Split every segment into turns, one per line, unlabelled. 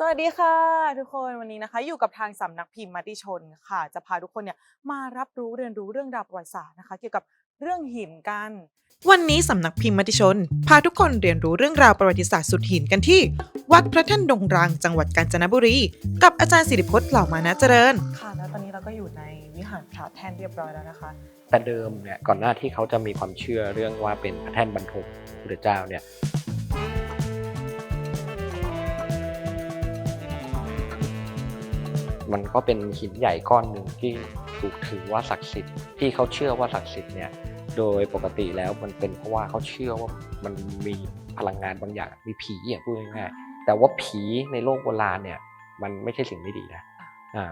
สวัสดีค่ะ ทุกคนวันนี้นะคะ อยู่กับทางสำนักพิมพ์มติชนค่ะ จะพาทุกคนเนี่ยมารับรู้เรียนรู้เรื่องราวประวัติศาสตร์นะคะ เกี่ยวกับเรื่องหินกัน
วันนี้สำนักพิมพ์มติชน พาทุกคนเรียนรู้เรื่องราวประวัติศาสตร์สุดหินกันที่ วัดพระท่านดงรังจังหวัดกาญจนบุรี กับอาจารย์สิริพจน์เหล่ามานะเจริญ
ค่ะ แล้วตอนนี้เราก็อยู่ในวิหารพระแท่นเรียบร้อยแล้วนะคะ
แต่เดิมเนี่ยก่อนหน้าที่เขาจะมีความเชื่อเรื่องว่าเป็นพระแท่นบรรทมพระพุทธเจ้าเนี่ย มันก็เป็นหินใหญ่ก้อนหนึ่งที่ถูกถือว่าศักดิ์สิทธิ์ที่เขาเชื่อว่าศักดิ์สิทธิ์เนี่ยโดยปกติแล้วมันเป็นเพราะว่าเขาเชื่อว่ามันมีพลังงานบางอย่างมีผีอะพูดง่ายๆแต่ว่าผีในโลกโบราณเนี่ยมันไม่ใช่สิ่งไม่ดีนะ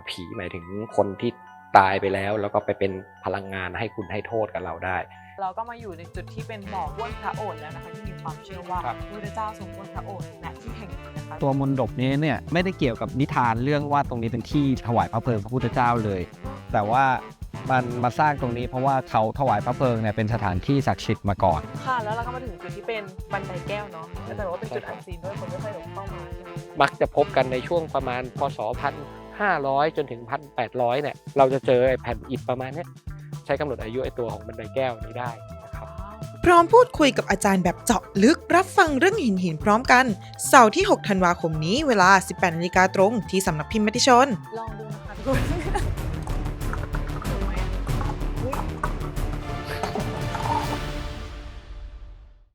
ผีหมายถึงคนที่ตายไปแล้ว แล้วก็ไปเป็นพลังงานให้คุณให้โทษกับเราได้
เราก็มาอยู่ในจุดที่เป็นบ่อบ้วนพระโอษฐ์แล้วนะคะที่มีความเชื่อว่า
ครับ
พระพุทธเจ้าทรงบ้วนพระโอษฐ์ณที่แห่งนี้นะคะ
ตัวมนดบนี้เนี่ยไม่ได้เกี่ยวกับนิทานเรื่องว่าตรงนี้เป็นที่ถวายพระเพลิงพระพุทธเจ้าเลย แต่ว่ามันมาสร้างตรงนี้เพราะว่าเขาถวายพระเพลิงเนี่ยเป็นสถานที่ศักดิ์สิทธิ์มาก่อน
ค่ะ แล้วเราก็มาถึงจุดที่เป็นบันไดแก้วเนาะแต่ว่าเป็นจุดอันซีนด้วยคนไม่ค่อยเข้ามาใช่ไหม
มักจะพบกันในช่วงประมาณพศพันห้าร้อยจนถึงพันแปดร้อยเนี่ยเราจะเจอไอ้แผ่นอิฐประมาณเนี้ย ใช้กำหนดอายุไอ้ตัวของบันไดแก้วนี้ได้นะครับ
พร้อมพูดคุยกับอาจารย์แบบเจาะลึกรับฟังเรื่องหินหินพร้อมกัน เสาร์ที่ 6 ธันวาคมนี้เวลา 18นาฬิกาตรงที่สำนักพิมพ์มติชน
ลองดูนะคะทุกคน